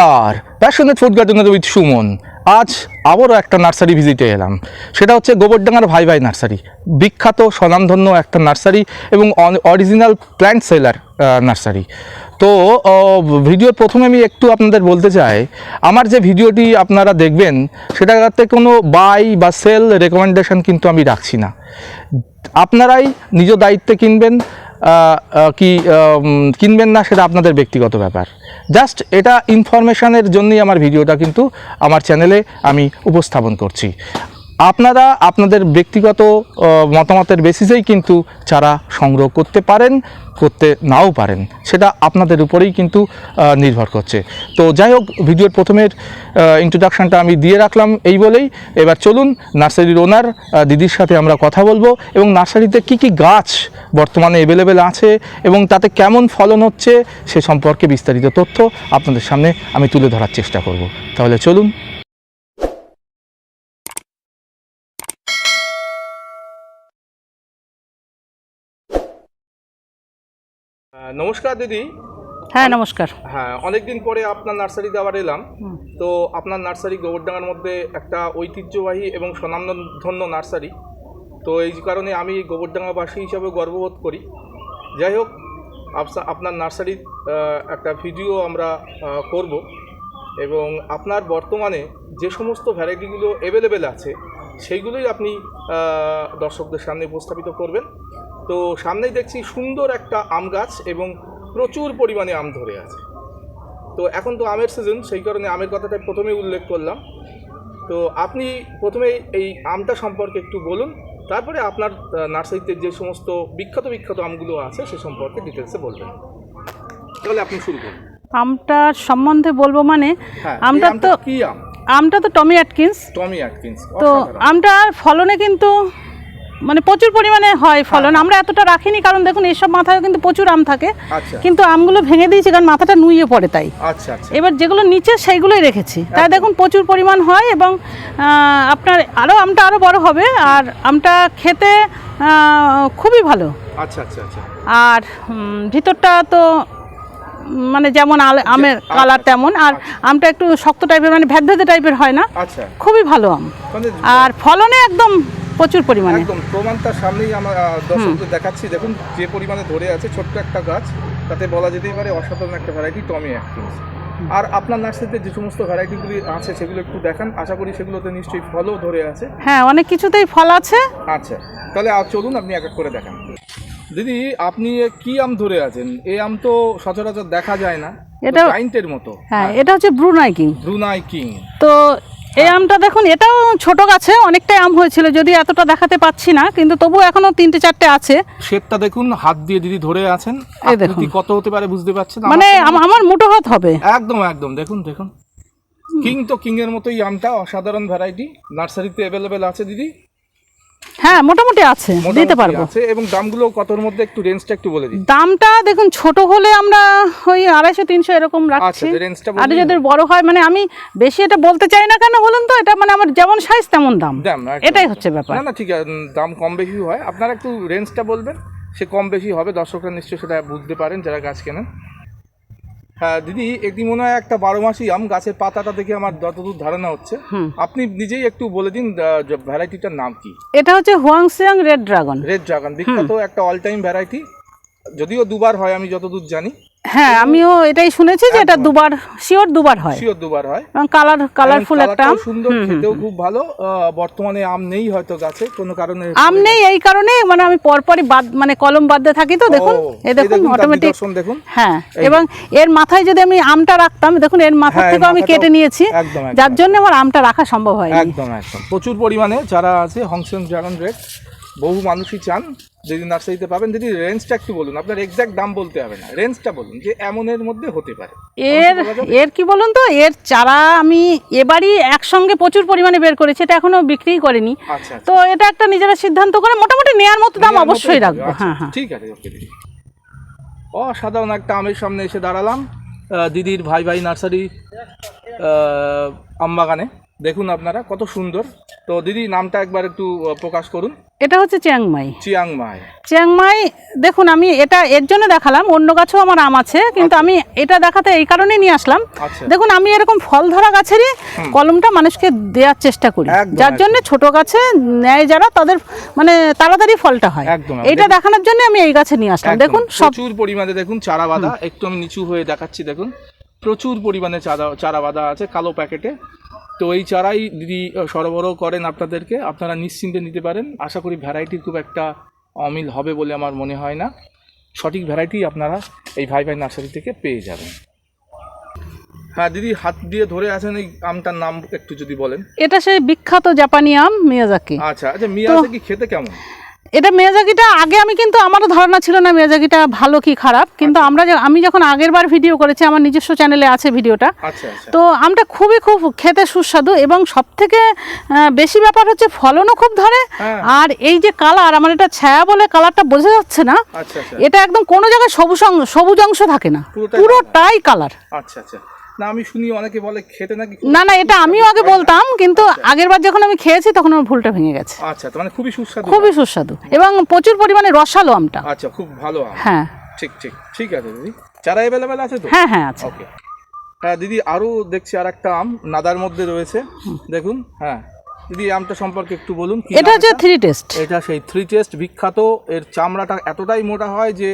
নমস্কার passionate food gardener with Suman. আজ আবারও একটা নার্সারি ভিজিটে এলাম। সেটা হচ্ছে গোবরডাঙ্গার ভাই ভাই নার্সারি। বিখ্যাত, স্বনামধন্য একটা নার্সারি এবং অরিজিনাল প্ল্যান্ট সেলার নার্সারি। তো ভিডিওর প্রথমে আমি একটু আপনাদের বলতে চাই, আমার যে ভিডিওটি আপনারা দেখবেন, সেটাতে কোনো বাই বা সেল রেকমেন্ডেশন কিন্তু আমি রাখছি না। আপনারাই নিজ দায়িত্বে কিনবেন কি কিনবেন না, সেটা আপনাদের ব্যক্তিগত ব্যাপার। জাস্ট এটা ইনফরমেশানের জন্যই আমার ভিডিওটা কিন্তু আমার চ্যানেলে আমি উপস্থাপন করছি। আপনারা আপনাদের ব্যক্তিগত মতামতের বেসিসেই কিন্তু চারা সংগ্রহ করতে পারেন, করতে নাও পারেন। সেটা আপনাদের উপরেই কিন্তু নির্ভর করছে। তো যাই হোক, ভিডিওর প্রথমের ইন্ট্রোডাকশনটা আমি দিয়ে রাখলাম এই বলেই। এবার চলুন, নার্সারির ওনার দিদির সাথে আমরা কথা বলব এবং নার্সারিতে কি কি গাছ বর্তমানে অ্যাভেলেবেল আছে এবং তাতে কেমন ফলন হচ্ছে সে সম্পর্কে বিস্তারিত তথ্য আপনাদের সামনে আমি তুলে ধরার চেষ্টা করব। তাহলে চলুন নমস্কার দিদি। হ্যাঁ নমস্কার। হ্যাঁ অনেকদিন পরে আপনার নার্সারিতে আবার এলাম। তো আপনার নার্সারি গোবরডাঙ্গার মধ্যে একটা ঐতিহ্যবাহী এবং স্বনামধন্য নার্সারি। তো এই কারণে আমি গোবরডাঙ্গাবাসী হিসাবে গর্ববোধ করি। যাই হোক আপনার নার্সারির একটা ভিডিও আমরা করব। এবং আপনার বর্তমানে যে সমস্ত ভ্যারাইটিগুলো অ্যাভেলেবেল আছে সেইগুলোই আপনি দর্শকদের সামনে উপস্থাপিত করবেন। তো সামনেই দেখছি সুন্দর একটা আম গাছ এবং প্রচুর পরিমাণে আম ধরে আছে। তো এখন তো আমের সিজন সেই কারণে আমের কথাটা প্রথমেই উল্লেখ করলাম। তো আপনি প্রথমে এই আমটা সম্পর্কে একটু বলুন তারপরে আপনার নার্সারিতে যে সমস্ত বিখ্যাত বিখ্যাত আমগুলো আছে সে সম্পর্কে ডিটেলসে বলবেন। তাহলে আপনি শুরু করুন। আমটার সম্বন্ধে বলব মানে হ্যাঁ আমটা তো কি আম? আমটা তো টমি অ্যাটকিন্স টমি অ্যাটকিন্স তো আমটার ফলনে কিন্তু মানে প্রচুর পরিমাণে হয় ফলন। আমরা এতটা রাখিনি কারণ দেখুন এইসব মাথায় কিন্তু প্রচুর আম থাকে। আচ্ছা। কিন্তু আমগুলো ভেঙে দিয়েছি কারণ মাথাটা নুইয়ে পড়ে তাই। আচ্ছা আচ্ছা। এবার যেগুলো নিচে সেইগুলোই রেখেছি। তাই দেখুন প্রচুর পরিমাণ হয় এবং আপনার আরও আমটা আরও বড় হবে আর আমটা খেতে খুবই ভালো। আচ্ছা আচ্ছা আচ্ছা। আর ভিতরটা তো মানে যেমন আল- আমের কালার তেমন আর আমটা একটু শক্ত টাইপের মানে ভেদভেদে টাইপের হয় না। খুবই ভালো আম। মানে আর ফলনে একদম প্রচুর পরিমাণে। একদম প্রমাণ তার সামনেই আমার দর্শকদের দেখাচ্ছি। দেখুন যে পরিমাণে ধরে আছে ছোট্ট একটা গাছ তাতে বলা যেতেই পারে অসাধারণ একটা ভ্যারাইটি টমি অ্যাটকিন্স আর আপনার নার্সারিতে যে সমস্ত ভ্যারাইটিগুলি আছে সেগুলো একটু দেখান। আশা করি সেগুলোতে নিশ্চয়ই ফলও ধরে আছে। হ্যাঁ অনেক কিছুতেই ফল আছে। আচ্ছা তাহলে চলুন আপনি এক এক করে দেখান। দিদি আপনি কি আম ধরে আছেন? এই আম তো সচরাচর দেখা যায় না। এটা- জাইন্টের মতো। হ্যাঁ এটা হচ্ছে ব্রুনাই কিং ব্রুনাই কিং তো এই আমটা দেখুন এটাও ছোট গাছে অনেকটাই আম হয়েছিল যদি এতটা দেখাতে পাচ্ছি না কিন্তু তবু এখনও তিনটে চারটে আছে। শেপটা দেখুন হাত দিয়ে দিদি ধরে আছেন এই দেখুন। কত হতে পারে বুঝতে পারছেন? মানে আমার মোটো হাত হবে। একদম একদম দেখুন দেখুন। কিং তো কিং এর মতোই আমটা অসাধারণ ভ্যারাইটি নার্সারিতে অ্যাভেলেবেল আছে দিদি? হ্যাঁ মোটামুটি আছে দিতে পারব। আছে এবং দামগুলো কতর মধ্যে একটু রেঞ্জটা একটু বলে দিন। দামটা দেখুন ছোট হলে আমরা ওই আড়াইশো তিনশো এরকম আচ্ছা রাখছি। আর যদি বড় হয় মানে আমি বেশি এটা বলতে চাই না কেন বলুন তো এটা মানে আমার যেমন সাইজ তেমন দাম। দাম এটাই হচ্ছে ব্যাপার। না না ঠিক আছে দাম কম বেশি হয়। আপনারা একটু রেঞ্জটা বলবেন সে কম বেশি হবে দর্শকরা নিশ্চয়ই সেটা বুঝতে পারেন যারা গাছ কেনেন। হ্যাঁ দিদি একদিন মনে হয় একটা বারো মাসি আম গাছের পাতাটা দেখে আমার যতদূর ধারণা হচ্ছে। আপনি নিজেই একটু বলে দিন ভ্যারাইটিটার নাম কি? এটা হচ্ছে Huangxiang red dragon. Red dragon বিখ্যাত একটা অল টাইম ভ্যারাইটি। যদিও দুবার হয় আমি যতদূর জানি। হ্যাঁ আমিও এটাই শুনেছি যে এটা দুবার শিওর দুবার হয়। শিওর দুবার হয়। এবং কালার কালারফুল একটা আম সুন্দর খেতেও খুব ভালো। বর্তমানে আম নেই হয়তো গাছে কোনো কারণে আম নেই এই কারণে মানে আমি পরপরই বাদ মানে কলম বাদতে থাকি তো দেখুন এই দেখুন অটোমেটিক দেখুন। হ্যাঁ এবং এর মাথায় যদি আমি আমটা রাখতাম দেখুন এর মাথা হ্যাঁ, থেকে আমি কেটে নিয়েছি। যার জন্য আমার আমটা রাখা সম্ভব হয় একদম একদম। প্রচুর পরিমাণে যারা আছে হংসং ড্রাগন রেড বহু মানুষই চান যদি নার্সারিতে পাবেন যদি রেঞ্জটা একটু বলুন। আপনার এক্সাক্ট দাম বলতে হবে না। রেঞ্জটা বলুন যে এমনের মধ্যে হতে পারে। এর এর কি বলুন তো? এর চারা আমি এবারই একসঙ্গে প্রচুর পরিমাণে বের করেছি এটা এখনও বিক্রি করিনি। আচ্ছা তো এটা একটা নিজেরা সিদ্ধান্ত করে মোটামুটি নেয়ার মতো দাম অবশ্যই রাখব। আচ্ছা, হ্যাঁ হ্যাঁ। ঠিক আছে ওকে দিদি। অসাধারণ একটা আমের সামনে এসে দাঁড়ালাম দিদির ভাই ভাই নার্সারি আমবাগানে। দেখুন আপনারা কত সুন্দর। তো দিদি নামটা একবার একটু প্রকাশ করুন। এটা হচ্ছে চিয়াংমাই। চিয়াংমাই। চিয়াংমাই দেখুন আমি এটা এর জন্য দেখালাম অন্য গাছও আমার আম আছে কিন্তু আমি এটা দেখাতে এই কারণে নিয়ে আসলাম। আচ্ছা। দেখুন আমি এরকম ফল ধরা গাছেরই কলমটা মানুষকে দেওয়ার চেষ্টা করি। যার জন্য ছোট গাছে নেয় যারা তাদের মানে তাড়াতাড়ি ফলটা হয়। একদম, এইটা দেখানোর জন্য আমি এই গাছে নিয়ে আসলাম। দেখুন প্রচুর পরিমাণে দেখুন চারা বাঁধা একটু আমি নিচু হয়ে দেখাচ্ছি দেখুন। প্রচুর পরিমাণে চারা চারা বাঁধা আছে কালো প্যাকেটে। তো এই চারাই দিদি সরবরাহ করেন আপনাদেরকে আপনারা নিশ্চিন্তে নিতে পারেন। আশা করি ভ্যারাইটির খুব একটা অমিল হবে বলে আমার মনে হয় না। সঠিক ভ্যারাইটি আপনারা এই ভাই ভাই নার্সারি থেকে পেয়ে যাবেন। হ্যাঁ দিদি হাত দিয়ে ধরে আছেন এই আমটার নাম একটু যদি বলেন। এটা সেই বিখ্যাত জাপানি আম মিয়াজাকি। আচ্ছা আচ্ছা মিয়াজাকি খেতে কেমন? এটা মেয়াজাকিটা আগে আমি কিন্তু আমারও ধারণা ছিল না মেয়াজাকিটা ভালো কি খারাপ কিন্তু আচ্ছা। আমরা আমি যখন আগের বার ভিডিও করেছি আমার নিজস্ব চ্যানেলে আছে ভিডিওটা আচ্ছা আচ্ছা। তো আমটা খুবই খুব খেতে সুস্বাদু এবং সব থেকে বেশি ব্যাপার হচ্ছে ফলনও খুব ধরে। হ্যাঁ। আর এই যে কালার আমার এটা ছায়া বলে কালারটা বোঝা যাচ্ছে না। এটা একদম কোনো জায়গায় সবুজ সবুজ অংশ থাকে না। পুরোটাই পুরোটাই কালার আচ্ছা আচ্ছা। না আমি শুনি অনেকে বলে খেতে নাকি না না এটা আমিও আগে বলতাম কিন্তু আগের বার যখন আমি খেয়েছি তখন আমার ভুলটা ভেঙে গেছে। আচ্ছা তো মানে খুবই সুস্বাদু খুবই সুস্বাদু। এবং প্রচুর পরিমাণে রসালো আমটা। আচ্ছা খুব ভালো আম। হ্যাঁ। ঠিক ঠিক ঠিক আছে দিদি। চারা অ্যাভেলেবেল আছে তো? হ্যাঁ হ্যাঁ আছে। ওকে হ্যাঁ দিদি আরও দেখছি আর একটা আম নাদার মধ্যে রয়েছে। দেখুন হ্যাঁ। দিদি আমটা সম্পর্কে একটু বলুন এটা হচ্ছে থ্রি টেস্ট এটা সেই থ্রি টেস্ট বিখ্যাত। এর চামড়াটা এতটাই মোটা হয় যে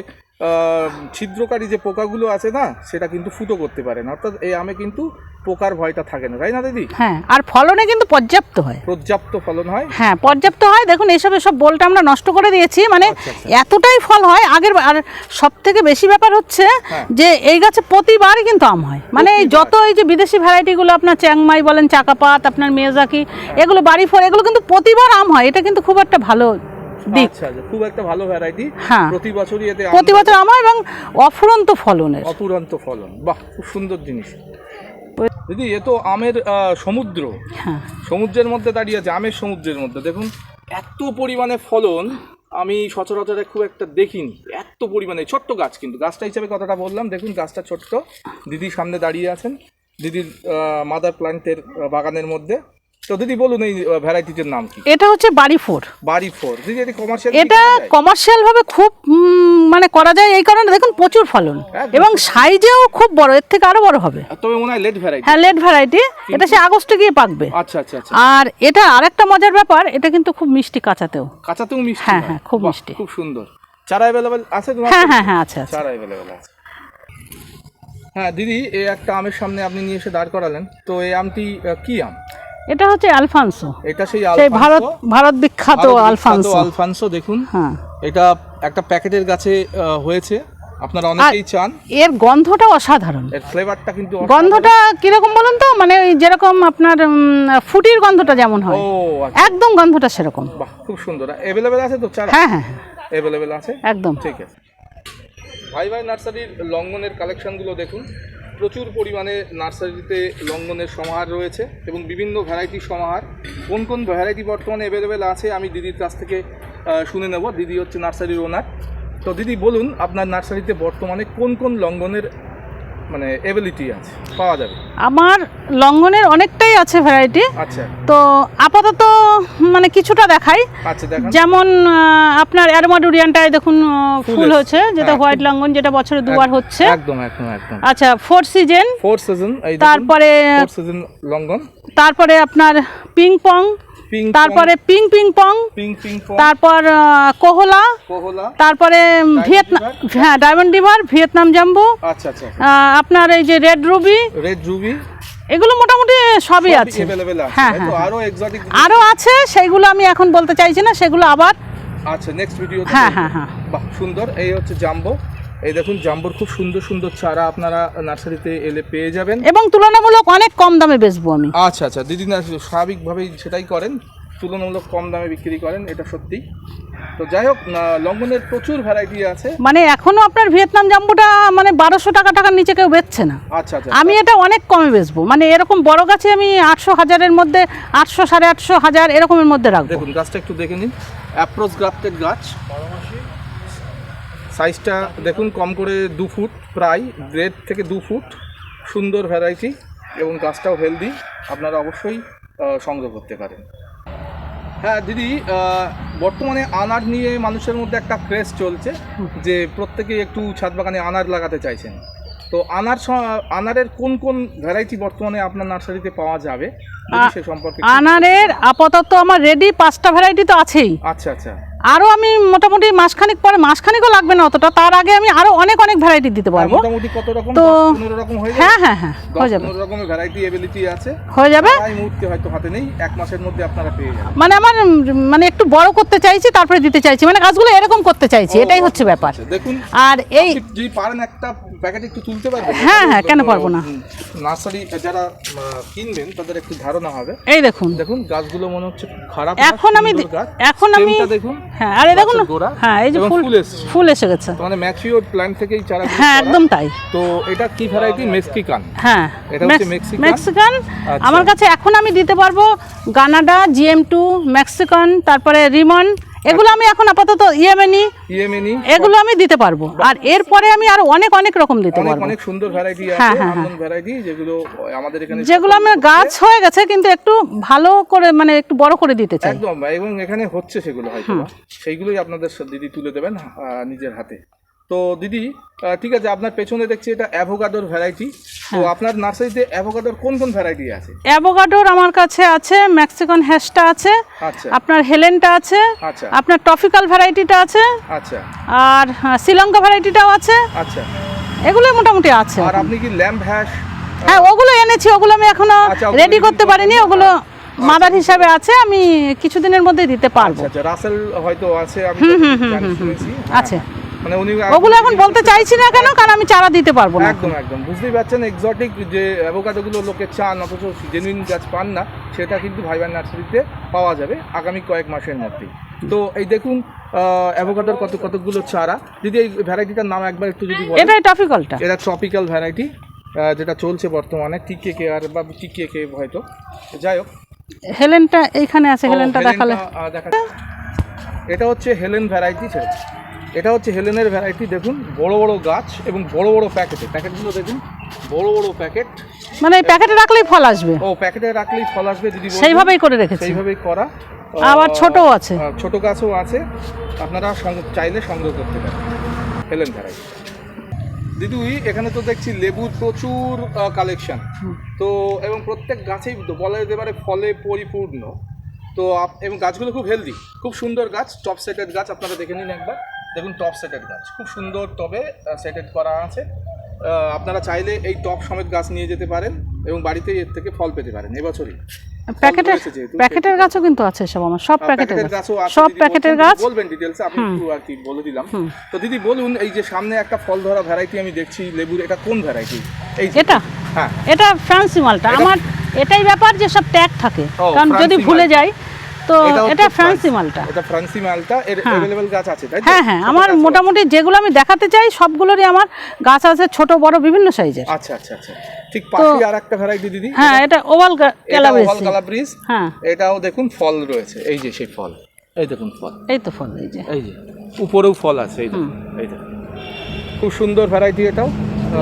ছিদ্রকারী যে পোকাগুলো আছে না সেটা কিন্তু ফুটো করতে পারে না। অর্থাৎ এই আমে কিন্তু পোকার ভয়টা থাকে না তাই না দিদি? হ্যাঁ আর ফলনে কিন্তু পর্যাপ্ত হয়। পর্যাপ্ত ফলন হয়? হ্যাঁ পর্যাপ্ত হয়। দেখুন এইসব সব বোলটা আমরা নষ্ট করে দিয়েছি। মানে আচ্ছা, আচ্ছা। এতটাই ফল হয় আগের আর সব থেকে বেশি ব্যাপার হচ্ছে হ্যাঁ। যে এই গাছে প্রতিবারই কিন্তু আম হয়। মানে এই যত এই যে বিদেশি ভ্যারাইটিগুলো আপনার চ্যাংমাই বলেন চাকাপাত আপনার মেয়াজাকি এগুলো বাড়ি ফল এগুলো কিন্তু প্রতিবার আম হয়। এটা কিন্তু খুব একটা ভালো দিক আচ্ছা আচ্ছা খুব একটা ভালো ভ্যারাইটি হ্যাঁ। প্রতি বছরই এতে প্রতি বছর আম হয় এবং অফুরন্ত ফলনের। অপুরন্ত ফলন। বাহ খুব সুন্দর জিনিস। দিদি এ তো আমের সমুদ্র। হ্যাঁ। সমুদ্রের মধ্যে দাঁড়িয়ে আছে আমের সমুদ্রের মধ্যে। দেখুন এত পরিমাণে ফলন আমি সচরাচর খুব একটা দেখিনি। এত পরিমাণে ছোট্ট গাছ কিন্তু। গাছটা হিসাবে কথাটা বললাম দেখুন গাছটা ছোট্ট। দিদির সামনে দাঁড়িয়ে আছেন। দিদির মাদার প্ল্যান্টের বাগানের মধ্যে। তো দিদি বলুন এই ভ্যারাইটিটার নাম কি? এটা হচ্ছে বাড়ি ফোর বাড়ি ফোর দিদি এটি কমার্শিয়াল এটা কমার্শিয়াল ভাবে খুব মানে করা যায় এই কারণে দেখুন প্রচুর ফলন। এবং সাইজেও খুব বড় এর থেকে আরও বড় হবে। তবে মনে হয় লেট ভ্যারাইটি হ্যাঁ লেট ভ্যারাইটি এটা সে আগস্টে গিয়ে পাকবে। আচ্ছা আচ্ছা আচ্ছা। আর এটা আরেকটা মজার ব্যাপার এটা কিন্তু খুব মিষ্টি কাঁচাতেও। কাঁচাতেও মিষ্টি হ্যাঁ, হ্যাঁ, খুব মিষ্টি। খুব সুন্দর। চারা অ্যাভেলেবেল আছে তোমার? হ্যাঁ হ্যাঁ হ্যাঁ আছে চারা অ্যাভেলেবেল আছে। হ্যাঁ দিদি এই একটা আমের সামনে আপনি নিয়ে এসে দাঁড় করালেন। তো এই আমটি কি আম? এটা হচ্ছে আলফানসো। এটা সেই সেই। ভারত ভারত বিখ্যাত আলফানসো। আলফানসো দেখুন। হ্যাঁ। এটা একটা প্যাকেটের গাছে হয়েছে। আপনারা অনেকেই চান। এর গন্ধটা অসাধারণ। এর ফ্লেভারটা কিন্তু গন্ধটা কীরকম বলুন তো? মানে ওই যেরকম আপনার ফুটির গন্ধটা যেমন হয়। আচ্ছা। একদম গন্ধটা সেরকম। বাহ খুব সুন্দর। অ্যাভেলেবেল আছে তো চারা? হ্যাঁ হ্যাঁ হ্যাঁ, অ্যাভেলেবেল আছে? একদম। ঠিক আছে। ভাই ভাই নার্সারির লঙ্ঘনের কালেকশনগুলো দেখুন। প্রচুর পরিমাণে নার্সারিতে লঙ্ঘনের সমাহার রয়েছে এবং বিভিন্ন ভ্যারাইটির সমাহার। কোন কোন ভ্যারাইটি বর্তমানে অ্যাভেলেবেল আছে আমি দিদির কাছ থেকে শুনে নেব। দিদি হচ্ছে নার্সারির ওনার তো দিদি, বলুন আপনার নার্সারিতে বর্তমানে কোন কোন লঙ্ঘনের মানে এবিলিটি আছে পাওয়া যাবে। আমার লঙ্ঘনের অনেকটাই আছে ভ্যারাইটি আচ্ছা। তো আপাতত মানে কিছুটা দেখাই। আচ্ছা যেমন আপনার অ্যারোমাডুরিয়ানটায় দেখুন ফুল হচ্ছে যেটা হ্যাঁ, হোয়াইট লঙ্ঘন যেটা বছরে দুবার হচ্ছে। একদম একদম একদম। আচ্ছা ফোর সিজন ফোর সিজন তারপরে ফোর সিজন লঙ্ঘন। তারপরে আপনার পং পিং তারপরে পিং পিং পং তারপর কোহলা তারপরে ভিয়েতনাম হ্যাঁ ডায়মন্ড ডিভার ভিয়েতনাম জাম্বু। আচ্ছা আচ্ছা। আপনার এই যে রেড রুবি রেড রুবি এগুলো মোটামুটি সবই আছে। হ্যাঁ, হ্যাঁ, আরও আরও আছে সেগুলো আমি এখন বলতে চাইছি না সেগুলো আবার আচ্ছা নেক্সট ভিডিও হ্যাঁ হ্যাঁ হ্যাঁ। বাহ সুন্দর। এই হচ্ছে জাম্বো। এই দেখুন জাম্বোর খুব সুন্দর সুন্দর চারা আপনারা নার্সারিতে এলে পেয়ে যাবেন। এবং তুলনামূলক অনেক কম দামে বেচবো আমি। আচ্ছা আচ্ছা দিদি না স্বাভাবিকভাবেই সেটাই করেন তুলনামূলক কম দামে বিক্রি করেন এটা সত্যি। তো যাই হোক লঙ্ঘনের প্রচুর ভ্যারাইটি আছে। মানে এখনও আপনার ভিয়েতনাম জাম্বুটা মানে বারোশো টাকা টাকার নিচে কেউ বেচছে না। আচ্ছা আচ্ছা আমি এটা অনেক কমে বেচবো। মানে এরকম বড় গাছে আমি আটশো হাজারের মধ্যে আটশো সাড়ে আটশো হাজার এরকমের মধ্যে রাখব। দেখুন গাছটা একটু দেখে নিন। অ্যাপ্রোচ গ্রাফটেড গাছ। সাইজটা দেখুন কম করে দু ফুট প্রায় দেড় থেকে দু ফুট সুন্দর ভ্যারাইটি এবং গাছটাও হেলদি আপনারা অবশ্যই সংগ্রহ করতে পারেন। হ্যাঁ দিদি বর্তমানে আনার নিয়ে মানুষের মধ্যে একটা ক্রেজ চলছে যে প্রত্যেকে একটু ছাদ বাগানে আনার লাগাতে চাইছেন। তো আনার আনারের কোন কোন ভ্যারাইটি বর্তমানে আপনার নার্সারিতে পাওয়া যাবে? সে সম্পর্কে আনারের আপাতত আমার রেডি পাঁচটা ভ্যারাইটি তো আছেই। আচ্ছা আচ্ছা। আরও আমি মোটামুটি মাসখানিক পরে মাসখানিকও লাগবে না অতটা তার আগে আমি আরও অনেক অনেক ভ্যারাইটি দিতে পারব। মোটামুটি কত রকম তো- হয়ে হ্যাঁ হ্যাঁ হ্যাঁ হয়ে যাবে। রকমের ভ্যারাইটি এবিলিটি আছে। হয়ে যাবে? এই মুহূর্তে হয়তো হাতে নেই এক মাসের মধ্যে আপনারা পেয়ে যাবেন। মানে আমার মানে একটু বড় করতে চাইছি তারপরে দিতে চাইছি মানে গাছগুলো এরকম করতে চাইছি এটাই হচ্ছে ব্যাপার। আচ্ছা, দেখুন আর এই যদি পারেন একটা প্যাকেট একটু তুলতে পারবেন? হ্যাঁ, হ্যাঁ, কেন পারব না? নার্সারি যারা কিনবেন তাদের একটু ধারণা হবে। এই দেখুন। দেখুন গাছগুলো মনে হচ্ছে খারাপ এখন আমি এখন আমি দেখুন। হ্যাঁ আরে দেখুন হ্যাঁ এই যে ফুল ফুল এসে গেছে। মানে ম্যাচিওর প্ল্যান্ট থেকেই চারা হ্যাঁ একদম তাই। তো এটা কি ভ্যারাইটি মেক্সিকান হ্যাঁ এটা হচ্ছে মেক্সিকান? মেক্সিকান আচ্ছা। আমার কাছে এখন আমি দিতে পারব গানাডা জিএম টু মেক্সিকান তারপরে রিমন এগুলো আমি এখন আপাতত ইয়েমেনি ইয়েমেনি এগুলো আমি দিতে পারব। আর এরপরে আমি আর অনেক অনেক রকম দিতে পারব। অনেক সুন্দর ভ্যারাইটি হ্যাঁ, আছে হ্যাঁ, আমন ভ্যারাইটি যেগুলো আমাদের এখানে যেগুলো আমার গাছ হয়ে গেছে কিন্তু একটু ভালো করে মানে একটু বড় করে দিতে চাই। একদম এবং এখানে হচ্ছে সেগুলো হয়তো। সেইগুলোই আপনাদের দিদি তুলে দেবেন নিজের হাতে। তো দিদি ঠিক আছে আপনার পেছনে দেখছি এটা অ্যাভোকাডোর ভ্যারাইটি তো হ্যাঁ। আপনার নার্সারিতে অ্যাভোকাডোর কোন কোন ভ্যারাইটি আছে? অ্যাভোকাডোর আমার কাছে আছে মেক্সিকান হ্যাশটা আছে আচ্ছা। আপনার হেলেনটা আছে আচ্ছা। আপনার টপিক্যাল ভ্যারাইটিটা আছে আচ্ছা। আর শ্রীলঙ্কা ভ্যারাইটিটাও আছে। আচ্ছা। এগুলো মোটামুটি আছে। আর আপনি কি ল্যাম্প হ্যাশ হ্যাঁ ওগুলো এনেছি ওগুলো আমি এখনও আচ্ছা, রেডি করতে পারিনি ওগুলো মাদার হিসাবে আছে আমি কিছুদিনের মধ্যে দিতে পারব। আচ্ছা আচ্ছা রাসেল হয়তো আছে আমি জানি, শুনেছি। আছে মানে উনি ওগুলো এখন বলতে চাইছি না কেন কারণ আমি চারা দিতে পারব না। একদম একদম। বুঝতেই পারছেন এক্সোটিক যে অ্যাভোকাডোগুলো লোকে চান অথচ জেনুইন গাছ পান না সেটা কিন্তু ভাইবার নার্সারিতে পাওয়া যাবে আগামী কয়েক মাসের মধ্যেই। তো এই দেখুন অ্যাভোকাডোর কত কতগুলো চারা। যদি এই ভ্যারাইটিটার নাম একবার একটু যদি বলেন। এটাই টপিক্যালটা এটা ট্রপিক্যাল ভ্যারাইটি যেটা চলছে বর্তমানে টিকে কে আর বা টিকে কে হয়তো। যাই হোক। হেলেনটা এইখানে আছে হেলেনটা দেখালে। দেখা এটা হচ্ছে হেলেন ভ্যারাইটি এটা হচ্ছে হেলেনের ভ্যারাইটি দেখুন বড় বড় গাছ এবং বড় বড় প্যাকেটে প্যাকেটগুলো দেখুন বড় বড় প্যাকেট মানে প্যাকেটে রাখলেই ফল আসবে? ও প্যাকেটে রাখলেই ফল আসবে দিদি। সেইভাবেই করে রেখেছি। সেইভাবেই করা। আবার ছোটও আছে। ছোট গাছও আছে। আপনারা চাইলে সংগ্রহ করতে পারেন। হেলেন ভ্যারাইটি দিদি এখানে তো দেখছি লেবুর প্রচুর কালেকশন তো এবং প্রত্যেক গাছেই বলা যেতে পারে ফলে পরিপূর্ণ। তো এবং গাছগুলো খুব হেলদি খুব সুন্দর গাছ টপ সেটেড গাছ আপনারা দেখে নিন একবার। দেখুন টপ সেটেড গাছ। খুব সুন্দর টবে সেটেড করা আছে। আপনারা চাইলে এই টপ সমেত গাছ নিয়ে যেতে পারেন এবং বাড়িতে এর থেকে ফল পেতে পারেন এবছরই। প্যাকেটের প্যাকেটের গাছও কিন্তু আছে সব আমার সব প্যাকেটের গাছ। সব প্যাকেটের গাছ। বলবেন ডিটেলস আপনি একটু আর কি বলে দিলাম। তো দিদি বলুন এই যে সামনে একটা ফল ধরা ভ্যারাইটি আমি দেখছি লেবুর এটা কোন ভ্যারাইটি এই এটা? হ্যাঁ। এটা ফ্রান্সি মালটা। আমার এটাই ব্যাপার যে সব ট্যাগ থাকে। কারণ যদি ভুলে। যাই তো এটা ফ্রান্সি মালটা। এটা ফ্রান্সি মালটা এর হ্যাঁ। অ্যাভেলেবল গাছ আছে তাই হ্যাঁ হ্যাঁ আমার মোটামুটি যেগুলো আমি দেখাতে চাই সবগুলোরই আমার গাছ আছে ছোট বড় বিভিন্ন সাইজের। আচ্ছা আচ্ছা আচ্ছা। ঠিক পাশে আর একটা ভ্যারাইটি দিদি। হ্যাঁ এটা ওভাল এটা ক্যালাবেসি হল কালাব্রিজ হ্যাঁ। এটাও দেখুন ফল রয়েছে। এই যে সেই ফল এই দেখুন ফল। এই তো ফল এই যে। এই যে উপরেও ফল আছে এই দেখুন এই দেখুন। খুব সুন্দর ভ্যারাইটি এটাও।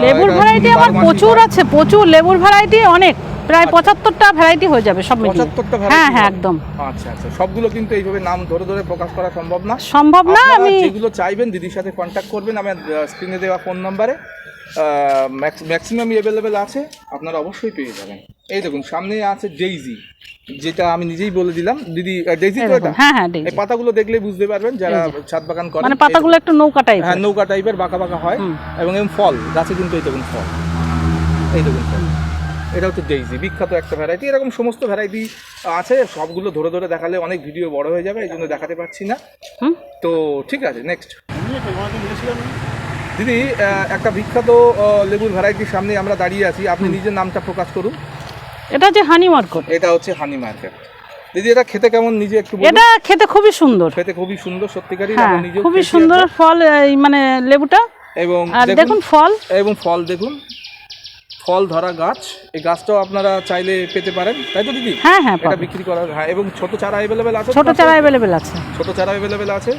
লেবুর ভ্যারাইটি আমার প্রচুর আছে প্রচুর লেবুর ভ্যারাইটি অনেক। প্রায় পঁচাত্তরটা ভ্যারাইটি হয়ে যাবে সব মিলিয়ে পঁচাত্তরটা হ্যাঁ হ্যাঁ একদম। আচ্ছা আচ্ছা। সবগুলো কিন্তু এইভাবে নাম ধরে ধরে প্রকাশ করা সম্ভব না। সম্ভব না আমি যেগুলো চাইবেন দিদির সাথে কন্ট্যাক্ট করবেন। আমার স্ক্রিনে দেওয়া ফোন নাম্বারে ম্যাক্সিমাম অ্যাভেলেবেল আছে। আপনারা অবশ্যই পেয়ে যাবেন। এই দেখুন সামনে আছে ডেইজি যেটা আমি নিজেই বলে দিলাম। দিদি ডেইজি তো এটা? হ্যাঁ হ্যাঁ। এই পাতাগুলো দেখলে বুঝতে পারবেন যারা ছাদ বাগান করেন। মানে পাতাগুলো একটু নৌকা দেখুন। টাইপ হ্যাঁ নৌকা টাইপের বাঁকা বাঁকা হয়। এবং এরকম ফল গাছে কিন্তু এই দেখুন ফল। এই দেখুন ফল। এটা হচ্ছে ডেইজি বিখ্যাত একটা ভ্যারাইটি এরকম সমস্ত ভ্যারাইটি আছে সবগুলো ধরে ধরে দেখালে অনেক ভিডিও বড় হয়ে যাবে এই জন্য দেখাতে পারছি না। তো ঠিক আছে নেক্সট দিদি একটা বিখ্যাত লেবুর ভ্যারাইটির সামনে আমরা দাঁড়িয়ে আছি আপনি নিজের নামটা প্রকাশ করুন। এটা যে হানি মার্কট এটা হচ্ছে হানি মার্কেট দিদি এটা খেতে কেমন? নিজে একটু বলুন। এটা খেতে খুবই সুন্দর। খেতে খুবই সুন্দর সত্যিকারই হ্যাঁ খুবই সুন্দর ফল এই মানে লেবুটা। এবং দেখুন ফল। এবং ফল দেখুন। ফল ধরা গাছ এই গাছটাও আপনারা চাইলে পেতে পারেন তাই তো দিদি? হ্যাঁ হ্যাঁ এটা বিক্রি করার হ্যাঁ এবং ছোট চারা অ্যাভেলেবেল আছে? ছোট চারা? অ্যাভেলেবেল আছে। ছোট চারা অ্যাভেলেবেল আছে।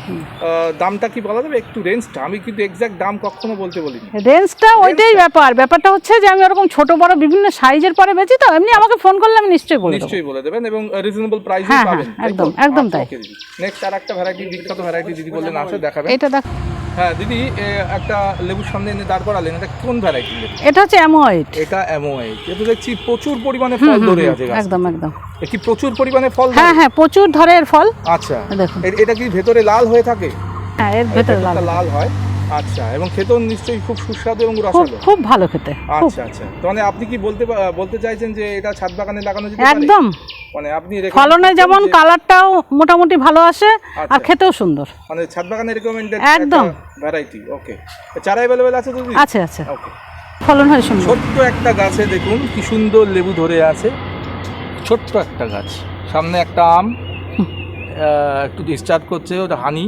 দামটা কি বলা যাবে? একটু রেঞ্জটা আমি কিন্তু এক্সাক্ট দাম কখনো বলতে বলিনি। রেঞ্জটা ওইটাই ব্যাপার। ব্যাপারটা হচ্ছে যে আমি ওরকম ছোট বড় বিভিন্ন সাইজের পরে বেচি তো এমনি আমাকে ফোন করলে আমি নিশ্চয়ই বলে দেবো। নিশ্চয়ই বলে দেবেন এবং রিজনেবল প্রাইসে হ্যাঁ, হ্যাঁ, পাবেন। একদম, একদম। তাই। নেক্সট আরেকটা ভ্যারাইটি বিখ্যাত ভ্যারাইটি দিদি বললেন আছে দেখাবেন। এটা দেখ হ্যাঁ দিদি একটা লেবুর সামনে এনে দাঁড় করালেন এটা কোন ভ্যারাইটি লেবু? এটা হচ্ছে অ্যামোয়েড এটা অ্যামোয়েড এটা দেখছি প্রচুর পরিমাণে ফল ধরে আছে একদম একদম। কি প্রচুর পরিমাণে ফল হ্যাঁ হ্যাঁ প্রচুর ধরে এর ফল। আচ্ছা দেখুন। এটা কি ভেতরে লাল হয়ে থাকে? হ্যাঁ এর ভেতরে লাল হয়। আচ্ছা এবং খেতেও নিশ্চয়ই খুব সুস্বাদু এবং রসালো। খুব ভালো খেতে আচ্ছা আচ্ছা। মানে আপনি কি বলতে বলতে চাইছেন যে এটা ছাদ বাগানে লাগানো যেতে একদম। মানে আপনি ফলনে যেমন কালারটাও মোটামুটি ভালো আসে আর আচ্ছা। খেতেও সুন্দর। মানে ছাদ বাগানে রেকমেন্ডেড একদম। ভ্যারাইটি ওকে চারা অ্যাভেলেবেল আছে দিদি? আছে আছে। ওকে ফলন হয় সুন্দর। ছোট্ট একটা গাছে দেখুন কি সুন্দর লেবু ধরে আছে। ছোট্ট একটা গাছ সামনে একটা আম একটু ডিস্টার্ব করছে ওটা হানি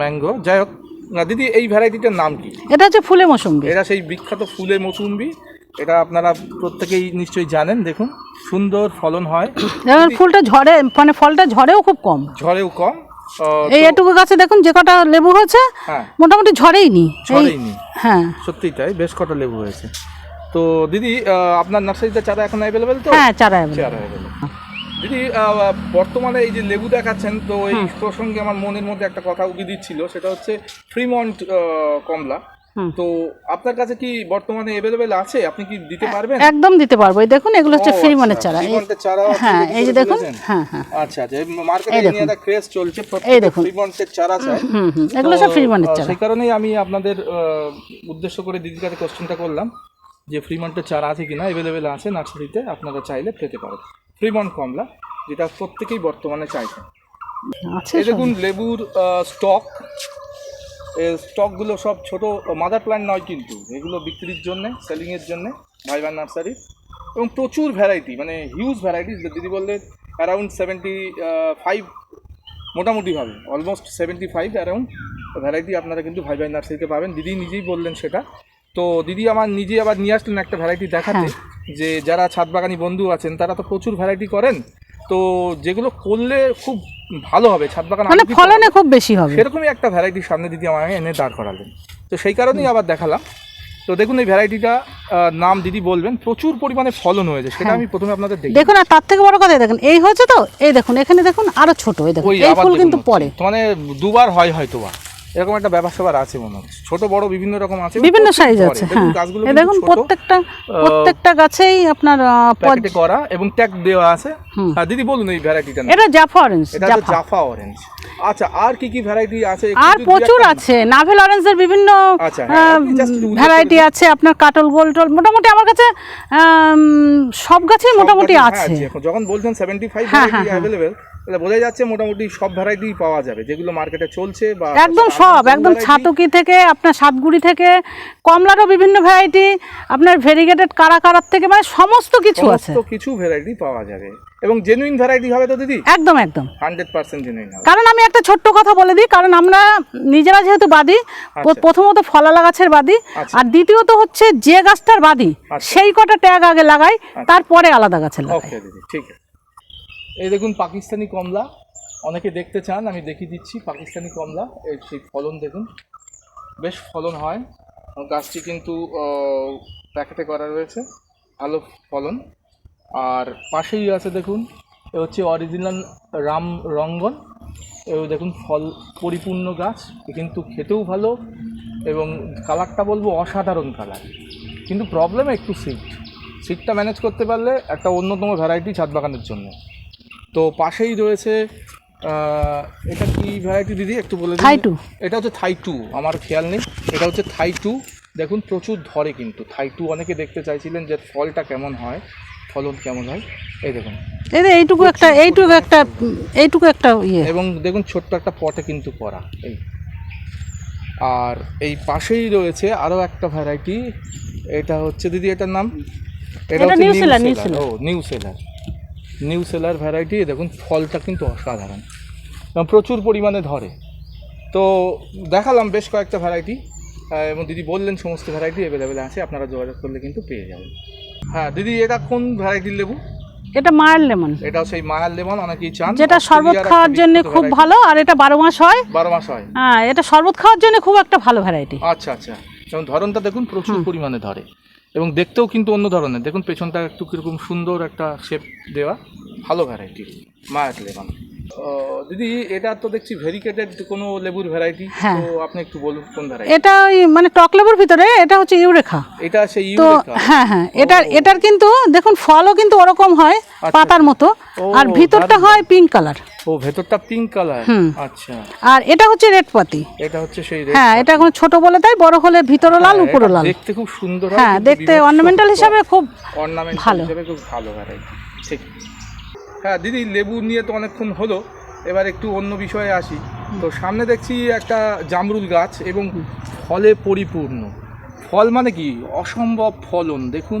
ম্যাঙ্গো যাই হোক না দিদি এই ভ্যারাইটিটার নাম কি? এটা হচ্ছে ফুলে মৌসুম্বি। এটা সেই বিখ্যাত ফুলের মৌসুম্বি। এটা আপনারা প্রত্যেকেই নিশ্চয়ই জানেন দেখুন। সুন্দর ফলন হয়। ফুলটা ঝরে মানে ফলটা ঝরেও খুব কম। ঝড়েও কম। এই এটুকু গাছে দেখুন যে কটা লেবু হয়েছে হ্যাঁ। মোটামুটি ঝরেই নি। এই ঝড়েইনি হ্যাঁ। সত্যিই তাই বেশ কটা লেবু হয়েছে। তো দিদি আপনার নার্সারিতে চারা এখন অ্যাভেলেবেল তো? হ্যাঁ চারা available। দিদি বর্তমানে এই যে লেবু দেখাচ্ছেন তো এই প্রসঙ্গে আমার মনের মধ্যে একটা কথা উকি দিচ্ছিল সেটা হচ্ছে ফ্রিমন্ট কমলা। তো আপনার কাছে কি বর্তমানে অ্যাভেলেবেল আছে? আপনি কি দিতে পারবেন? একদম দিতে পারব। এই দেখুন এগুলো হচ্ছে ও, ফ্রি আচ্ছা, চারা। চারা হ্যাঁ এই যে দেখুন হ্যাঁ হ্যাঁ। আচ্ছা আচ্ছা মার্কেটে। নিয়ে একটা ক্রেজ চলছে এই দেখুন। চারা চাই। হুম হুম। এগুলো সব চারা। সেই কারণেই আমি আপনাদের উদ্দেশ্য করে দিদির কাছে কোশ্চেনটা করলাম যে ফ্রিমন্টের চারা আছে কিনা অ্যাভেলেবেল আছে নার্সারিতে আপনারা চাইলে পেতে পারেন। ফ্রিমন্ট কমলা যেটা প্রত্যেকেই বর্তমানে চাইছেন। এই দেখুন লেবুর স্টক এই স্টকগুলো সব ছোট মাদার প্ল্যান্ট নয় কিন্তু এগুলো বিক্রির জন্য সেলিংয়ের জন্য ভাইবার নার্সারি এবং প্রচুর ভ্যারাইটি মানে হিউজ ভ্যারাইটি দিদি বললেন অ্যারাউন্ড সেভেন্টি ফাইভ মোটামুটিভাবে almost seventy five around variety আপনারা কিন্তু ভাই ভাই নার্সারিতে পাবেন। দিদি নিজেই বললেন সেটা। তো দিদি আমার নিজে আবার নিয়ে আসলেন একটা ভ্যারাইটি দেখাতে যে যারা ছাদ বাগানি বন্ধু আছেন তারা তো প্রচুর ভ্যারাইটি করেন। তো যেগুলো করলে খুব ভালো হবে ছাদ বাগান মানে ফলনে খুব বেশি হবে। সেরকমই একটা ভ্যারাইটির সামনে দিদি আমাকে এনে দাঁড় করালেন। তো সেই কারণেই আবার দেখালাম। তো দেখুন এই ভ্যারাইটিটা নাম দিদি বলবেন প্রচুর পরিমাণে ফলন হয়েছে সেটা আমি প্রথমে আপনাদের দেখি দেখুন আর তার থেকে বড় কথা দেখুন এই হয়েছে তো এই দেখুন এখানে দেখুন আরও ছোট এই দেখুন এই ফুল কিন্তু। পরে মানে দুবার হয় হয়তো বা এরকম একটা ব্যাপার স্যাপার আছে মনে হচ্ছে ছোট বড় বিভিন্ন রকম আছে বিভিন্ন সাইজ আছে হ্যাঁ। গাছগুলো দেখুন প্রত্যেকটা প্রত্যেকটা গাছেই আপনার প্যাকেটে করা এবং ট্যাগ দেওয়া আছে। হ্যাঁ দিদি বলুন এই ভ্যারাইটিটা এটা জাফা অরেঞ্জ এটা জাফা অরেঞ্জ আচ্ছা আর কি কি ভ্যারাইটি আছে? আর প্রচুর আছে। নাভেল অরেঞ্জের বিভিন্ন আচ্ছা, ভ্যারাইটি আছে। আপনার কাটল গোল টোল মোটামুটি আমার কাছে সব গাছেই মোটামুটি আছে। হ্যাঁ, যখন বলছেন সেভেন্টি ফাইভ হ্যাঁ, ভ্যারাইটি। অ্যাভেলেবেল তাহলে বোঝা যাচ্ছে মোটামুটি সব ভ্যারাইটি পাওয়া যাবে যেগুলো মার্কেটে চলছে বা একদম সব একদম ছাতকি থেকে আপনার সাতগুড়ি থেকে কমলারও বিভিন্ন ভ্যারাইটি আপনার ভেরিগেটেড কারাকারার থেকে মানে সমস্ত কিছু আছে। সমস্ত কিছু ভ্যারাইটি পাওয়া যাবে। এবং জেনুইন ভ্যারাইটি হবে তো দিদি? একদম একদম। হান্ড্রেড পার্সেন্ট জেনুইন হবে। কারণ আমি একটা ছোট্ট কথা বলে দিই কারণ আমরা নিজেরা যেহেতু বাদী প্র- প্রথমত ফলালা গাছের বাদী আচ্ছা। আর দ্বিতীয়ত হচ্ছে যে গাছটার বাদী আচ্ছা। সেই কটা ট্যাগ আগে লাগাই তারপরে আলাদা গাছে লাগাই। ওকে দিদি ঠিক আছে। এই দেখুন, পাকিস্তানি কমলা। অনেকে দেখতে চান, আমি দেখিয়ে দিচ্ছি, পাকিস্তানি কমলা। এর সেই ফলন দেখুন। বেশ ফলন হয়। গাছটি কিন্তু প্যাকেটে করা রয়েছে। ভালো ফলন। আর পাশেই আছে দেখুন, এ হচ্ছে অরিজিনাল রাম রঙ্গন। এও দেখুন, ফল পরিপূর্ণ গাছ। কিন্তু খেতেও ভালো এবং কালারটা বলব অসাধারণ কালার। কিন্তু প্রবলেম একটু সিট সিটটা ম্যানেজ করতে পারলে একটা অন্যতম ভ্যারাইটি ছাদ বাগানের জন্য। তো পাশেই রয়েছে এটা কি ভ্যারাইটি দিদি? একটু বলে থাই টু। এটা হচ্ছে থাই টু আমার খেয়াল নেই। এটা হচ্ছে থাই টু। দেখুন প্রচুর ধরে কিন্তু। থাই টু অনেকে দেখতে চাইছিলেন যে ফলটা কেমন হয় ফলন কেমন হয়। এই দেখুন। এই এইটুকু একটা এইটুকু একটা এইটুকু একটা ইয়ে। এবং দেখুন ছোট্ট একটা পটে কিন্তু করা এই। আর এই পাশেই রয়েছে আরও একটা ভ্যারাইটি এটা হচ্ছে দিদি এটার নাম? এটা হচ্ছে new new seller, new seller. ও new seller new seller variety দেখুন ফলটা কিন্তু অসাধারণ। এবং প্রচুর পরিমাণে ধরে। তো দেখালাম বেশ কয়েকটা ভ্যারাইটি এবং দিদি বললেন সমস্ত ভ্যারাইটি অ্যাভেলেবেল আছে আপনারা যোগাযোগ করলে কিন্তু পেয়ে যাবেন। হ্যাঁ দিদি এটা কোন ভ্যারাইটির লেবু? এটা মায়ের লেমন। এটাও সেই মায়ার লেমন অনেকেই চান। যেটা শরবত খাওয়ার জন্য খুব ভালো আর এটা বারো মাস হয়। বারো মাস হয়। হ্যাঁ এটা শরবত খাওয়ার জন্য খুব একটা ভালো ভ্যারাইটি আচ্ছা আচ্ছা। যেমন ধরনটা দেখুন প্রচুর পরিমাণে ধরে। এবং দেখতেও কিন্তু অন্য ধরনের। দেখুন পেছনটা একটু কীরকম সুন্দর একটা শেপ দেওয়া। ভালো ভ্যারাইটি মায়ার লেমন ও, দিদি এটা তো দেখছি ভেরিকেটেড কোনো লেবুর ভ্যারাইটি হ্যাঁ। তো আপনি একটু বলুন কোন ভ্যারাইটি এটা ওই মানে টক লেবুর ভিতরে এটা হচ্ছে ইউরেখা। এটা সেই তো হ্যাঁ হ্যাঁ এটার এটার কিন্তু দেখুন ফলও কিন্তু ওরকম হয় পাতার মতো। আর ভিতরটা হয় পিঙ্ক কালার ও ভেতরটা পিঙ্ক কালার আচ্ছা। আর এটা হচ্ছে রেড পাতি। এটা হচ্ছে সেই red হ্যাঁ এটা এখন ছোট বলে তাই বড় হলে ভিতরও লাল হ্যাঁ, উপরও এটা লাল। দেখতে খুব সুন্দর হ্যাঁ দেখতে অর্নামেন্টাল হিসাবে খুব অর্নামেন্ট ভালো। হিসেবে খুব ভালো ভ্যারাইটি ঠিক। হ্যাঁ দিদি লেবু নিয়ে তো অনেকক্ষণ হলো। এবার একটু অন্য বিষয়ে আসি। তো সামনে দেখছি একটা জামরুল গাছ এবং ফলে পরিপূর্ণ। ফল মানে কি? অসম্ভব ফলন। দেখুন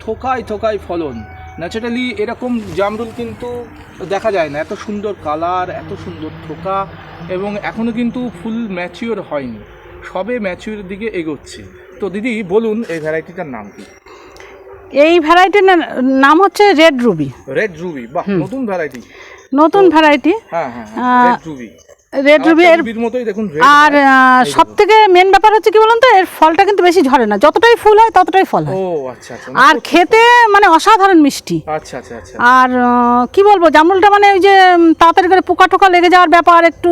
থোকায় থোকায় ফলন। ন্যাচারালি এরকম জামরুল কিন্তু দেখা যায় না। এত সুন্দর কালার এত সুন্দর থোকা এবং এখনও কিন্তু ফুল ম্যাচিওর হয়নি। সবে ম্যাচিওর দিকে এগোচ্ছে। তো দিদি বলুন এই ভ্যারাইটিটার নাম কি? এই ভ্যারাইটির নাম হচ্ছে রেড রুবি রেড রুবি বাহ নতুন ভ্যারাইটি নতুন ভ্যারাইটি হ্যাঁ হ্যাঁ রেড রুবি রেড রুবি এর রুবির মতোই দেখুন আর সব থেকে মেন ব্যাপার হচ্ছে কি বলুন তো এর ফলটা কিন্তু বেশি ঝরে না। যতটাই ফুল হয় ততটাই ফল হয়। ও আচ্ছা আচ্ছা আর খেতে মানে অসাধারণ মিষ্টি। আচ্ছা আচ্ছা আচ্ছা। আর কি বলব জামরুলটা মানে ওই যে তাড়াতাড়ি করে পোকা টোকা লেগে যাওয়ার ব্যাপার একটু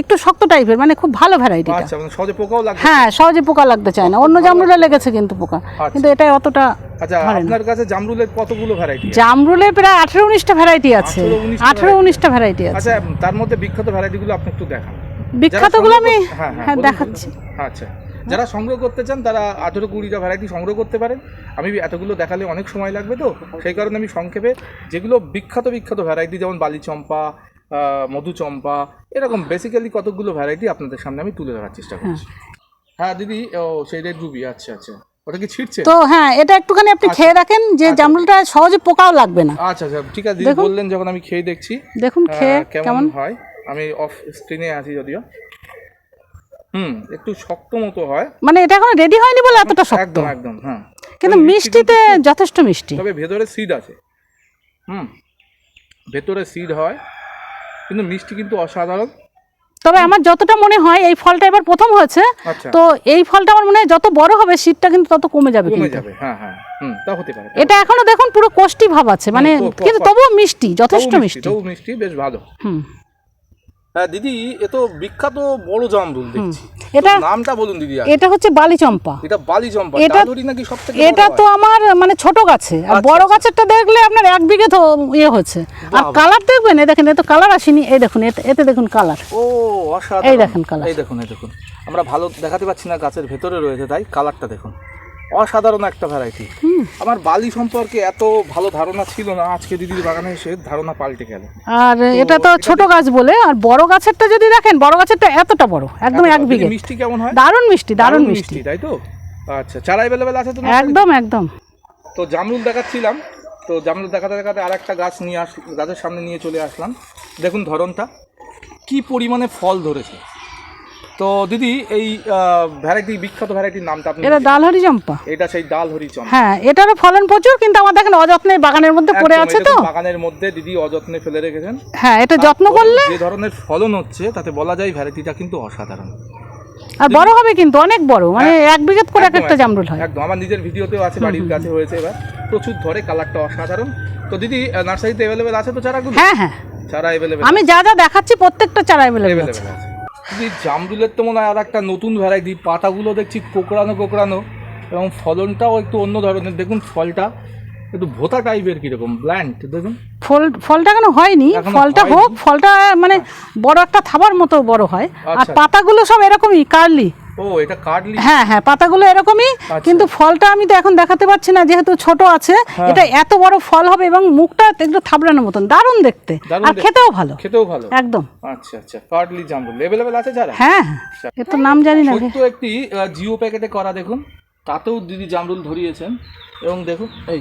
একটু শক্ত টাইপের মানে খুব ভালো ভ্যারাইটিটা আচ্ছা মানে সহজে পোকাও লাগবে হ্যাঁ সহজে পোকা লাগতে চায় না। অন্য জামরুলে লেগেছে কিন্তু পোকা। কিন্তু এটাই অতটা আচ্ছা আপনার কাছে জামরুলের কতগুলো ভ্যারাইটি জামরুলের প্রায় আঠেরো উনিশটা ভ্যারাইটি আছে। 18 19টা আঠেরো উনিশটা ভ্যারাইটি আছে। আচ্ছা তার মধ্যে বিখ্যাত ভ্যারাইটিগুলো আপনি একটু দেখান। বিখ্যাতগুলো আমি সংগ্রহ- হ্যাঁ হ্যাঁ হ্যাঁ দেখাচ্ছি। আচ্ছা যারা সংগ্রহ করতে চান তারা আঠেরো কুড়িটা ভ্যারাইটি সংগ্রহ করতে পারেন। আমি এতগুলো দেখালে অনেক সময় লাগবে তো সেই কারণে আমি সংক্ষেপে যেগুলো বিখ্যাত বিখ্যাত ভ্যারাইটি যেমন বালিচম্পা আহ, মধুচম্পা এরকম বেসিক্যালি কতগুলো ভ্যারাইটি আপনাদের সামনে আমি তুলে ধরার চেষ্টা করছি। হ্যাঁ। দিদি ও সেই রেড রুবি আচ্ছা আচ্ছা। ওটা কি ছিটছে? তো হ্যাঁ এটা একটুখানি আপনি খেয়ে দেখেন যে জামরুলটা সহজে পোকাও লাগবে না। আচ্ছা আচ্ছা ঠিক আছে বললেন যখন আমি খেয়ে দেখছি। দেখুন খেয়ে কেমন কেমন? হয়? আমি অফ স্ক্রিনে আছি যদিও। হুম একটু শক্ত মতো হয়। মানে এটা এখন রেডি হয়নি বলে এতটা শক্ত। একদম একদম হ্যাঁ। কিন্তু মিষ্টিতে যথেষ্ট মিষ্টি। তবে ভেতরে সিড আছে। হুম ভেতরে সিড হয়। কিন্তু মিষ্টি কিন্তু অসাধারণ। তবে আমার যতটা মনে হয় এই ফলটা এবার প্রথম হয়েছে। আচ্ছা। তো এই ফলটা আমার মনে হয় যত বড় হবে শীতটা কিন্তু তত কমে যাবে কিন্তু। হ্যাঁ হ্যাঁ এটা এখনও দেখুন পুরো কষ্টি ভাব আছে। মানে ক- কিন্তু তবুও মিষ্টি যথেষ্ট মিষ্টি মিষ্টি বেশ ভালো। হুম। হ্যাঁ দিদি এ তো বিখ্যাত বড় জামরুল দেখছি। এটা- নামটা বলুন দিদি এটা হচ্ছে বালি চম্পা এটা বালি চম্পা এটা- নাকি সব থেকে এটা তো আমার মানে ছোট গাছে। আর আচ্ছা, বড় গাছেরটা দেখলে আপনার এক বিঘে তো ইয়ে হচ্ছে। আর কালার দেখবেন? এই দেখেন এ তো কালার আসেনি। এই দেখুন এতে দেখুন কালার। ও অসাধারণ। এই দেখেন colour। এই দেখুন এই দেখুন। আমরা ভালো দেখাতে পাচ্ছি না গাছের ভেতরে রয়েছে তাই কালারটা দেখুন। অসাধারণ একটা ভ্যারাইটি আমার বালি সম্পর্কে এত ভালো ধারণা ছিল না আজকে দিদির বাগানে এসে ধারণা পাল্টে গেল। আর এটা তো ছোট গাছ বলে আর বড় গাছেরটা যদি দেখেন বড় গাছেরটা এতটা বড় একদম এক বিঘে। মিষ্টি কেমন হয়? দারুণ মিষ্টি দারুণ মিষ্টি তাই তো? আচ্ছা চারা অ্যাভেলেবেল আছে তো একদম একদম। তো জামরুল দেখাচ্ছিলাম। তো জামরুল দেখাতে দেখাতে আর একটা গাছ নিয়ে আস গাছের সামনে নিয়ে চলে আসলাম। দেখুন ধরনটা। কি পরিমাণে ফল ধরেছে। তো দিদি এই ভ্যারাইটি বিখ্যাত ভ্যারাইটির নামটা আপনি এটা ডালহরি চম্পা। এটা সেই ডাল হরিচম হ্যাঁ এটারও ফলন প্রচুর কিন্তু আমার দেখেন অযত্নে বাগানের মধ্যে পড়ে আছে তো। বাগানের মধ্যে দিদি অযত্নে ফেলে রেখেছেন। হ্যাঁ এটা যত্ন করলে যে ধরনের ফলন হচ্ছে তাতে বলা যায় ভ্যারাইটিটা কিন্তু অসাধারণ। আর বড় হবে কিন্তু অনেক বড় মানে এক বিঘে করে এক একটা জামরুল হয়। একদম। আমার নিজের ভিডিওতেও আছে বাড়ির কাছে হয়েছে এবার। প্রচুর ধরে কালারটা অসাধারণ। তো দিদি নার্সারিতে অ্যাভেলেবেল আছে তো চারাগুলো? হ্যাঁ হ্যাঁ। চারা অ্যাভেলেবেল আমি যা যা দেখাচ্ছি প্রত্যেকটা চারা অ্যাভেলেবল আছে। জামরুলের তো মনে হয় আর একটা নতুন ভ্যারাইটি পাতাগুলো দেখছি কোকড়ানো কোকড়ানো এবং ফলনটাও একটু অন্য ধরনের। দেখুন ফলটা একটু ভোতা টাইপের কীরকম ব্ল্যান্ড দেখুন। ফল ফলটা কেন হয়নি? ফলটা হোক ফলটা মানে বড় একটা থাবার মতো বড় হয়। আর আচ্ছা। পাতাগুলো সব এরকমই কার্লি ও এটা কার্ডলি হ্যাঁ হ্যাঁ পাতাগুলো এরকমই আচ্ছা। কিন্তু ফলটা আমি তো এখন দেখাতে পাচ্ছি না যেহেতু ছোট আছে হ্যাঁ। এটা এত বড় ফল হবে এবং মুখটা একটু থাবড়ানোর মতন দারুণ দেখতে আর খেতেও ভালো। খেতেও ভালো। একদম। আচ্ছা আচ্ছা কার্ডলি জামরুল অ্যাভেলেবেল আছে যারা? হ্যাঁ হ্যাঁ এর তো নাম জানি না। ছোট্ট একটি জিও প্যাকেটে করা দেখুন তাতেও দিদি জামরুল ধরিয়েছেন এবং দেখুন এই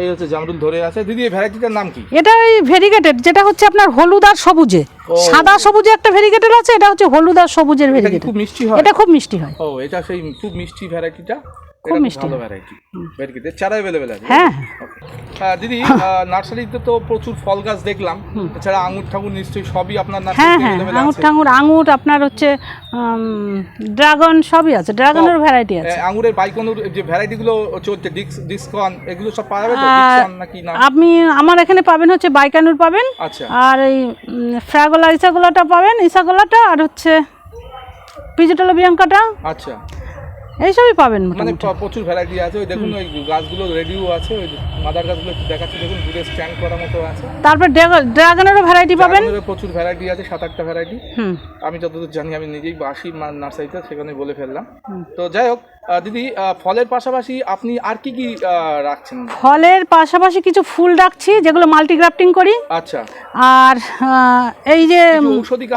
এই হচ্ছে জামরুল ধরে আছে। দিদি এই ভ্যারাইটিটার নাম কি? এটা এই ভেরিগেটেড যেটা হচ্ছে আপনার হলুদ আর সবুজে। সাদা সবুজে একটা ভেরিগেটেড আছে এটা হচ্ছে হলুদ আর সবুজের ভেরিগেটেড। খুব মিষ্টি হয়? এটা খুব মিষ্টি হয়। ও এটা সেই খুব মিষ্টি ভ্যারাইটিটা। খুব মিষ্টি। ভালো ভ্যারাইটি ভ্যারাইটি চারা অ্যাভেলেবেল আছে। হ্যাঁ। দিদি নার্সারিতে তো প্রচুর ফল গাছ দেখলাম। এছাড়া আঙুর ঠাকুর নিশ্চয়ই সবই আপনার হ্যাঁ হ্যাঁ। আঙুর টাঙুর আঙুর আপনার হচ্ছে ড্রাগন সবই আছে। ড্রাগনের ভ্যারাইটি আছে। আঙুরের বাইকনুর যে ভ্যারাইটি গুলো চলছে ডিক্স ডিসকন এগুলো সব পাওয়া যাবে তো? ডিসকন নাকি না? আপনি আমার এখানে পাবেন হচ্ছে বাইকানুর পাবেন। আচ্ছা। আর এই ফ্রাগোলা ইসাগোলাটা পাবেন ইসাগোলাটা আর হচ্ছে পিজিটালো বিয়াঙ্কাটা। আচ্ছা। এইসবই পাবেন মানে প্রচুর ভ্যারাইটি আছে। ওই দেখুন ওই গাছগুলো রেডিও আছে ওই মাদার গাছগুলো একটু দেখাচ্ছে। দেখুন দূরে স্ট্যান্ড করার মতো আছে। তারপর ড্রাগনেরও ভ্যারাইটি পাবেন? প্রচুর ভ্যারাইটি আছে সাত আটটা ভ্যারাইটি আমি যতদূর জানি আমি নিজেই বাসি নার্সারিতে সেখানে বলে ফেললাম। তো যাই হোক দিদি ফলের পাশাপাশি আপনি আর কি কি রাখছেন? ফলের পাশাপাশি কিছু ফুল রাখছি যেগুলো মাল্টিগ্রাফটিং করি। আচ্ছা। আর এই যে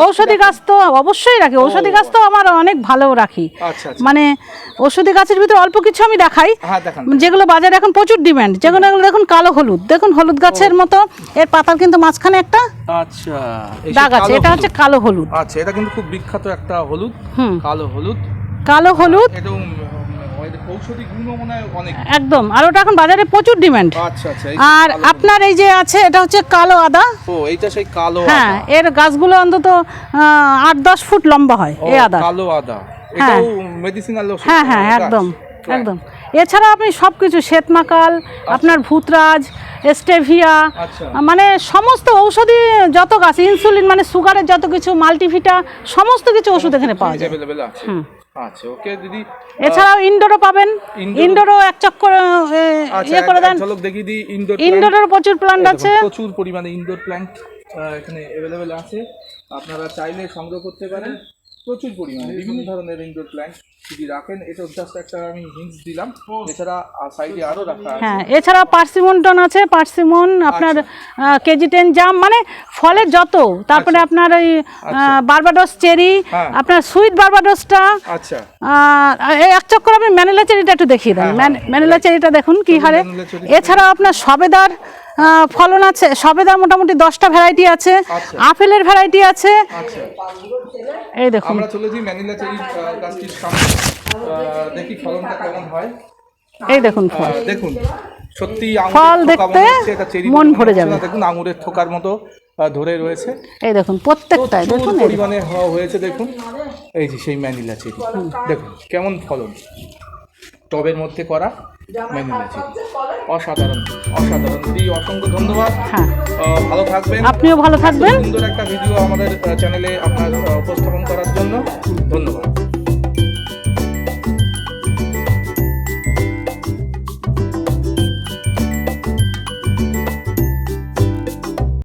ঔষধি গাছ তো অবশ্যই রাখি। ঔষধি গাছ তো আমার অনেক ভালো রাখি। আচ্ছা আচ্ছা। মানে ঔষধি গাছের ভিতরে অল্প কিছু আমি দেখাই। হ্যাঁ যেগুলো বাজারে এখন প্রচুর ডিমান্ড। যেগুলো দেখুন কালো হলুদ। দেখুন হলুদ গাছের মতো। এর পাতার কিন্তু মাঝখানে একটা আচ্ছা দাগ আছে। এটা হচ্ছে কালো হলুদ। আচ্ছা এটা কিন্তু খুব বিখ্যাত একটা হলুদ। কালো হলুদ। কালো হলুদ। একদম। আর ওটা এখন বাজারে প্রচুর ডিমান্ড। আচ্ছা আচ্ছা আর আপনার এই যে আছে এটা হচ্ছে কালো আদা। ও এইটা সেই কালো হ্যাঁ এর গাছগুলো অন্তত আট দশ ফুট লম্বা হয় এই আদা। কালো আদা। এটাও মেডিসিনাল হ্যাঁ হ্যাঁ একদম একদম। এছাড়া আপনি সব কিছু শ্বেতমাকাল আপনার ভূতরাজ স্টেভিয়া আচ্ছা। মানে সমস্ত ঔষধি যত গাছ ইনসুলিন মানে সুগারের যত কিছু মাল্টিভিটা সমস্ত কিছু ওষুধ এখানে পাওয়া যায়। আছে। আচ্ছা ওকে দিদি এছাড়াও ইনডোরও পাবেন। ইনডোরও এক চক্কর আচ্ছা ইয়ে করে দেন। এক ঝলক দেখিয়ে দিই ইনডোর ইনডোরেরও প্রচুর প্ল্যান্ট আছে। প্রচুর পরিমাণে ইনডোর প্ল্যান্ট এখানে অ্যাভেলেবেল আছে। আপনারা চাইলে সংগ্রহ করতে পারেন। প্রচুর পরিমাণে বিভিন্ন ধরনের ইনডোর প্ল্যান্ট যদি রাখেন এটা জাস্ট একটা আমি হিন্টস দিলাম। এছাড়া সাইডে আরও রাখা আছে। হ্যাঁ এছাড়া পার্সিমনটন আছে পার্সিমন আপনার কেজি টেন জাম মানে ফলের যত তারপরে আপনার ওই বারবাডস চেরি হ্যাঁ। আপনার সুইট বারবাডসটা আচ্ছা। এই এক চক্কর আপনি ম্যানিলা চেরিটা একটু দেখিয়ে দেন। ম্যান- ম্যানিলা চেরিটা দেখুন কি হারে। এছাড়াও আপনার সবেদার ফলন আছে সবেদার মোটামুটি দশটা ভ্যারাইটি আছে আচ্ছা। আপেলের ভ্যারাইটি আছে। আচ্ছা। এই দেখুন। আমরা চলেছি ম্যানিলা চেরি গাছটির সামনে। দেখি ফলনটা কেমন হয়। এই দেখুন ফল। দেখুন সত্যি ফল দেখতে মন ভরে যাবে। দেখুন আঙুরের থোকার মতো ধরে রয়েছে। এই দেখুন প্রত্যেকটাই প্রচুর দেখুন দেখুন। পরিমাণে হওয়া হয়েছে দেখুন। এই যে সেই ম্যানিলা চেরি। দেখুন কেমন ফলন। টবের মধ্যে করা। ম্যানিলা নিয়েছি। অসাধারণ অসাধারণ। দিদি অসংখ্য ধন্যবাদ। হ্যাঁ। ভালো থাকবেন। আপনিও ভালো থাকবেন। সুন্দর একটা ভিডিও আমাদের চ্যানেলে আপনার উপস্থাপন করার জন্য ধন্যবাদ।